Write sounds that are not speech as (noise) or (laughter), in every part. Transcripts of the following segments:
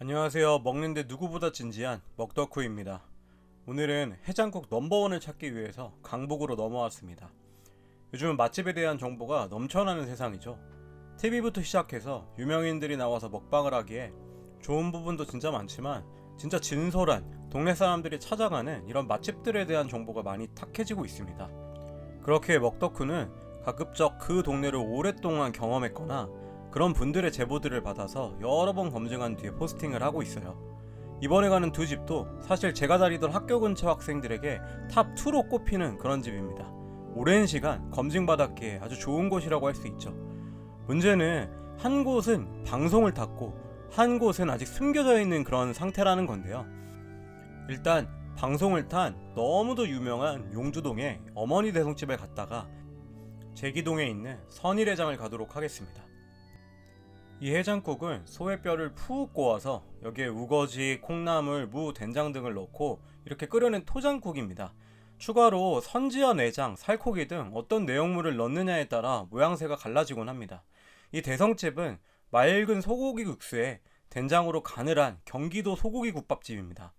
안녕하세요. 먹는데 누구보다 진지한 먹덕후입니다. 오늘은 해장국 넘버원을 찾기 위해서 강북으로 넘어왔습니다. 요즘은 맛집에 대한 정보가 넘쳐나는 세상이죠. TV부터 시작해서 유명인들이 나와서 먹방을 하기에 좋은 부분도 진짜 많지만 진짜 진솔한 동네 사람들이 찾아가는 이런 맛집들에 대한 정보가 많이 탁해지고 있습니다. 그렇게 먹덕후는 가급적 그 동네를 오랫동안 경험했거나 그런 분들의 제보들을 받아서 여러 번 검증한 뒤에 포스팅을 하고 있어요. 이번에 가는 두 집도 사실 제가 다니던 학교 근처 학생들에게 탑2로 꼽히는 그런 집입니다. 오랜 시간 검증받았기에 아주 좋은 곳이라고 할 수 있죠. 문제는 한 곳은 방송을 탔고 한 곳은 아직 숨겨져 있는 그런 상태라는 건데요. 일단 방송을 탄 너무도 유명한 용주동의 어머니 대성집에 갔다가 제기동에 있는 선일회장을 가도록 하겠습니다. 이 해장국은 소의 뼈를 푹 고아서 여기에 우거지, 콩나물, 무, 된장 등을 넣고 이렇게 끓여낸 토장국입니다. 추가로 선지와 내장, 살코기 등 어떤 내용물을 넣느냐에 따라 모양새가 갈라지곤 합니다. 이 대성집은 맑은 소고기 국수에 된장으로 간을 한 경기도 소고기 국밥집입니다.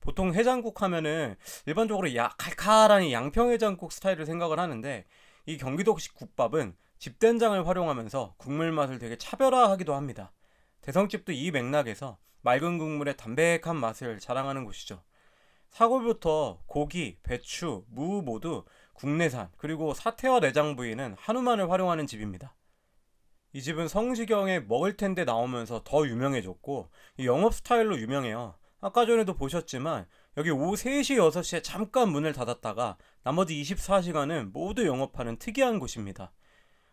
보통 해장국 하면은 일반적으로 야, 칼칼한 양평 해장국 스타일을 생각을 하는데 이 경기도식 국밥은 집된장을 활용하면서 국물 맛을 되게 차별화하기도 합니다. 대성집도 이 맥락에서 맑은 국물의 담백한 맛을 자랑하는 곳이죠. 사골부터 고기, 배추, 무 모두 국내산 그리고 사태와 내장 부위는 한우만을 활용하는 집입니다. 이 집은 성시경의 먹을 텐데 나오면서 더 유명해졌고 이 영업 스타일로 유명해요. 아까 전에도 보셨지만 여기 오후 3시, 6시에 잠깐 문을 닫았다가 나머지 24시간은 모두 영업하는 특이한 곳입니다.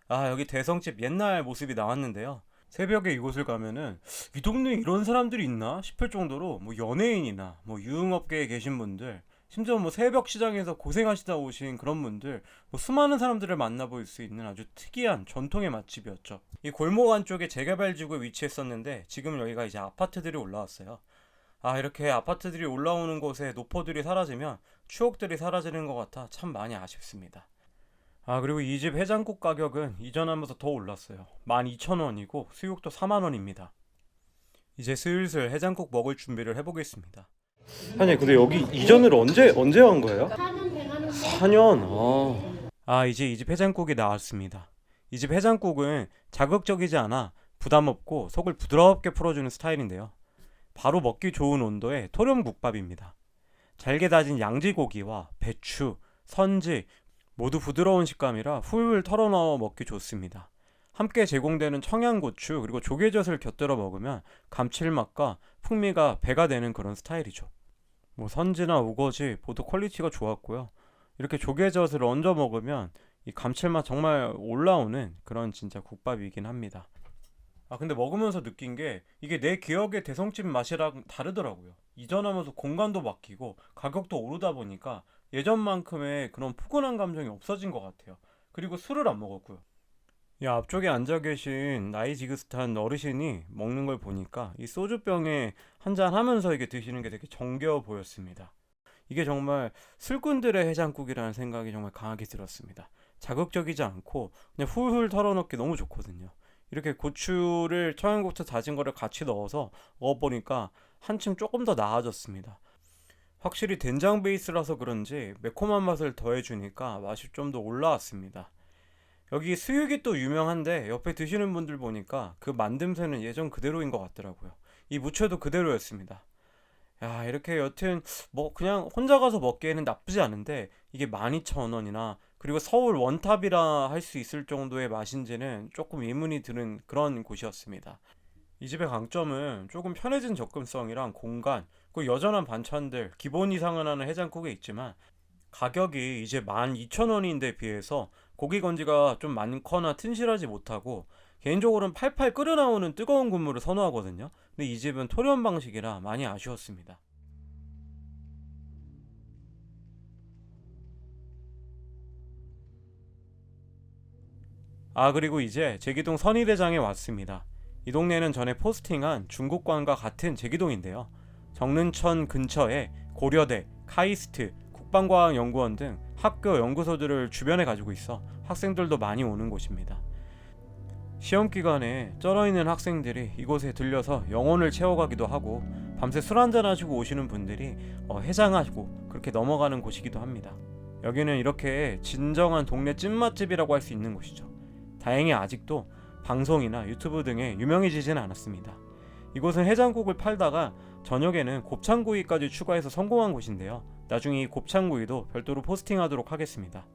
아, 여기 대성집 옛날 모습이 나왔는데요. 새벽에 이곳을 가면은 이 동네에 이런 사람들이 있나 싶을 정도로 뭐 연예인이나 뭐 유흥업계에 계신 분들 심지어 뭐 새벽 시장에서 고생하시다 오신 그런 분들 뭐 수많은 사람들을 만나볼 수 있는 아주 특이한 전통의 맛집이었죠. 이 골목 안쪽에 재개발 지구에 위치했었는데 지금 여기가 이제 아파트들이 올라왔어요. 아 이렇게 아파트들이 올라오는 곳에 노포들이 사라지면 추억들이 사라지는 것 같아 참 많이 아쉽습니다. 아 그리고 이 집 해장국 가격은 이전하면서 더 올랐어요. 12,000원이고 수육도 4만원입니다. 이제 슬슬 해장국 먹을 준비를 해보겠습니다. 아니 근데 여기 이전을 언제 언제 한 거예요? 4년 돼가는 거 4년. 아. 아 이제 이 집 해장국이 나왔습니다. 이 집 해장국은 자극적이지 않아 부담 없고 속을 부드럽게 풀어주는 스타일인데요. 바로 먹기 좋은 온도의 토렴국밥입니다. 잘게 다진 양지고기와 배추, 선지 모두 부드러운 식감이라 훌훌 털어넣어 먹기 좋습니다. 함께 제공되는 청양고추 그리고 조개젓을 곁들여 먹으면 감칠맛과 풍미가 배가 되는 그런 스타일이죠. 뭐 선지나 우거지 모두 퀄리티가 좋았고요. 이렇게 조개젓을 얹어 먹으면 이 감칠맛 정말 올라오는 그런 진짜 국밥이긴 합니다. 아 근데 먹으면서 느낀 게 이게 내 기억의 대성집 맛이랑 다르더라고요. 이전하면서 공간도 바뀌고 가격도 오르다 보니까 예전만큼의 그런 푸근한 감정이 없어진 것 같아요. 그리고 술을 안 먹었고요. 이 앞쪽에 앉아 계신 나이 지긋한 어르신이 먹는 걸 보니까 이 소주병에 한 잔 하면서 이게 드시는 게 되게 정겨워 보였습니다. 이게 정말 술꾼들의 해장국이라는 생각이 정말 강하게 들었습니다. 자극적이지 않고 그냥 훌훌 털어넣기 너무 좋거든요. 이렇게 고추를 청양고추 다진 거를 같이 넣어서 먹어보니까 한층 조금 더 나아졌습니다. 확실히 된장 베이스라서 그런지 매콤한 맛을 더해주니까 맛이 좀 더 올라왔습니다. 여기 수육이 또 유명한데 옆에 드시는 분들 보니까 그 만듦새는 예전 그대로인 것 같더라고요. 이 무채도 그대로였습니다. 야, 이렇게 여튼 뭐 그냥 혼자 가서 먹기에는 나쁘지 않은데 이게 12,000원이나 그리고 서울 원탑이라 할 수 있을 정도의 맛인지는 조금 의문이 드는 그런 곳이었습니다. 이 집의 강점은 조금 편해진 접근성이랑 공간, 그 여전한 반찬들, 기본 이상은 하는 해장국에 있지만 가격이 이제 12,000원인데 비해서 고기 건지가 좀 많거나 튼실하지 못하고 개인적으로는 팔팔 끓여 나오는 뜨거운 국물을 선호하거든요. 근데 이 집은 토렴 방식이라 많이 아쉬웠습니다. 아 그리고 이제 제기동 선의대장에 왔습니다. 이 동네는 전에 포스팅한 중국관과 같은 제기동인데요. 정릉천 근처에 고려대, 카이스트, 국방과학 연구원 등 학교 연구소들을 주변에 가지고 있어 학생들도 많이 오는 곳입니다. 시험 기간에 쩔어 있는 학생들이 이곳에 들려서 영혼을 채워가기도 하고 밤새 술 한잔 하시고 오시는 분들이 어, 해장하시고 그렇게 넘어가는 곳이기도 합니다. 여기는 이렇게 진정한 동네 찐맛집이라고 할 수 있는 곳이죠. 다행히 아직도 방송이나 유튜브 등에 유명해지진 않았습니다. 이곳은 해장국을 팔다가 저녁에는 곱창구이까지 추가해서 성공한 곳인데요. 나중에 이 곱창구이도 별도로 포스팅하도록 하겠습니다.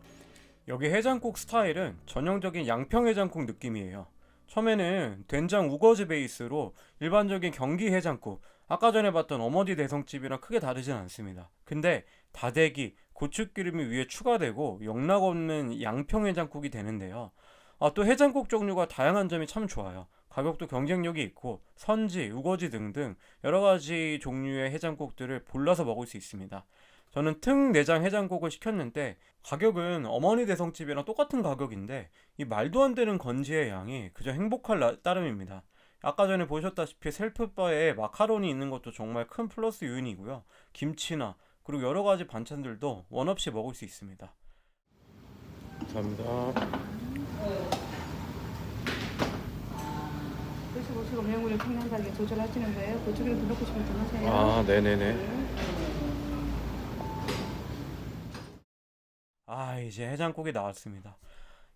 여기 해장국 스타일은 전형적인 양평 해장국 느낌이에요. 처음에는 된장 우거지 베이스로 일반적인 경기 해장국, 아까 전에 봤던 어머니 대성집이랑 크게 다르진 않습니다. 근데 다대기, 고추기름이 위에 추가되고 영락 없는 양평 해장국이 되는데요. 아, 또 해장국 종류가 다양한 점이 참 좋아요. 가격도 경쟁력이 있고 선지, 우거지 등등 여러 가지 종류의 해장국들을 골라서 먹을 수 있습니다. 저는 특 내장 해장국을 시켰는데 가격은 어머니 대성집이랑 똑같은 가격인데 이 말도 안 되는 건지의 양이 그저 행복할 나- 따름입니다. 아까 전에 보셨다시피 셀프바에 마카로니 있는 것도 정말 큰 플러스 요인이고요. 김치나 그리고 여러 가지 반찬들도 원 없이 먹을 수 있습니다. 감사합니다. 드시 보시고 매운물을 평양하게 조절하시는 거예요. 고추기름 더 넣고 싶으면 더 넣으세요. 아, 네네네. 아, 이제 해장국이 나왔습니다.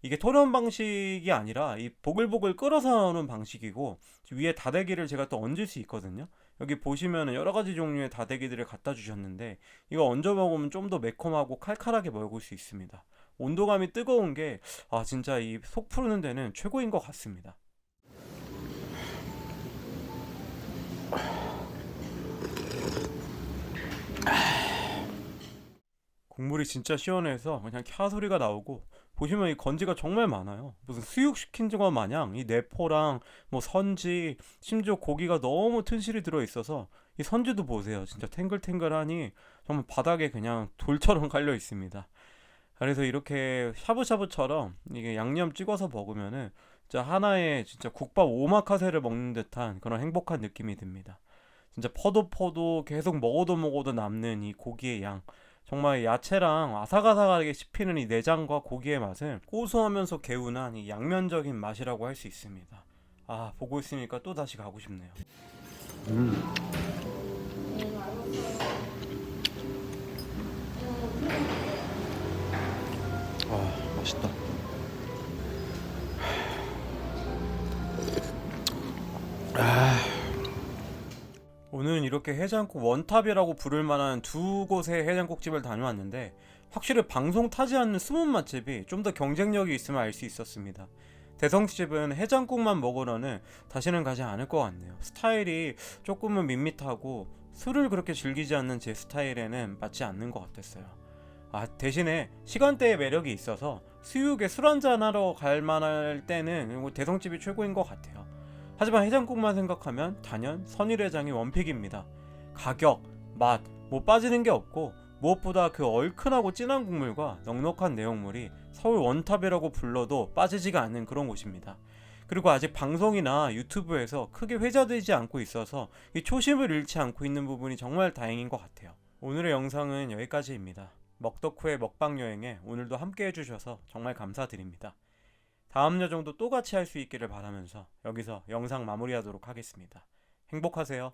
이게 토렴 방식이 아니라 이 보글보글 끓어서 나오는 방식이고 위에 다대기를 제가 또 얹을 수 있거든요. 여기 보시면은 여러 가지 종류의 다대기들을 갖다 주셨는데 이거 얹어 먹으면 좀 더 매콤하고 칼칼하게 먹을 수 있습니다. 온도감이 뜨거운 게 아, 진짜 이 속 푸르는 데는 최고인 것 같습니다. 국물이 진짜 시원해서 그냥 캬 소리가 나오고 보시면 이 건지가 정말 많아요. 무슨 수육시킨 것 마냥 이 내포랑 뭐 선지 심지어 고기가 너무 튼실히 들어 있어서 이 선지도 보세요. 진짜 탱글탱글하니 정말 바닥에 그냥 돌처럼 (laughs) 깔려 있습니다. 그래서 이렇게 샤브샤브처럼 이게 양념 찍어서 먹으면은 진짜 하나의 진짜 국밥 오마카세를 먹는 듯한 그런 행복한 느낌이 듭니다. 진짜 퍼도 퍼도 계속 먹어도 먹어도 남는 이 고기의 양. 정말 야채랑 아삭아삭하게 씹히는 이 내장과 고기의 맛은 고소하면서 개운한 이 양면적인 맛이라고 할 수 있습니다. 아 보고 있으니까 또 다시 가고 싶네요. 아 맛있다. 오늘은 이렇게 해장국 원탑이라고 부를 만한 두 곳의 해장국집을 다녀왔는데 확실히 방송 타지 않는 숨은 맛집이 좀 더 경쟁력이 있음을 알 수 있었습니다. 대성집은 해장국만 먹으러는 다시는 가지 않을 것 같네요. 스타일이 조금은 밋밋하고 술을 그렇게 즐기지 않는 제 스타일에는 맞지 않는 것 같았어요. 아 대신에 시간대의 매력이 있어서 수육에 술 한잔 하러 갈 만할 때는 뭐 대성집이 최고인 것 같아요. 하지만 해장국만 생각하면 단연 선일해장이 원픽입니다. 가격, 맛, 뭐 빠지는 게 없고 무엇보다 그 얼큰하고 진한 국물과 넉넉한 내용물이 서울 원탑이라고 불러도 빠지지가 않는 그런 곳입니다. 그리고 아직 방송이나 유튜브에서 크게 회자되지 않고 있어서 이 초심을 잃지 않고 있는 부분이 정말 다행인 것 같아요. 오늘의 영상은 여기까지입니다. 먹덕후의 먹방 여행에 오늘도 함께 해주셔서 정말 감사드립니다. 다음 여정도 또 같이 할 수 있기를 바라면서 여기서 영상 마무리하도록 하겠습니다. 행복하세요.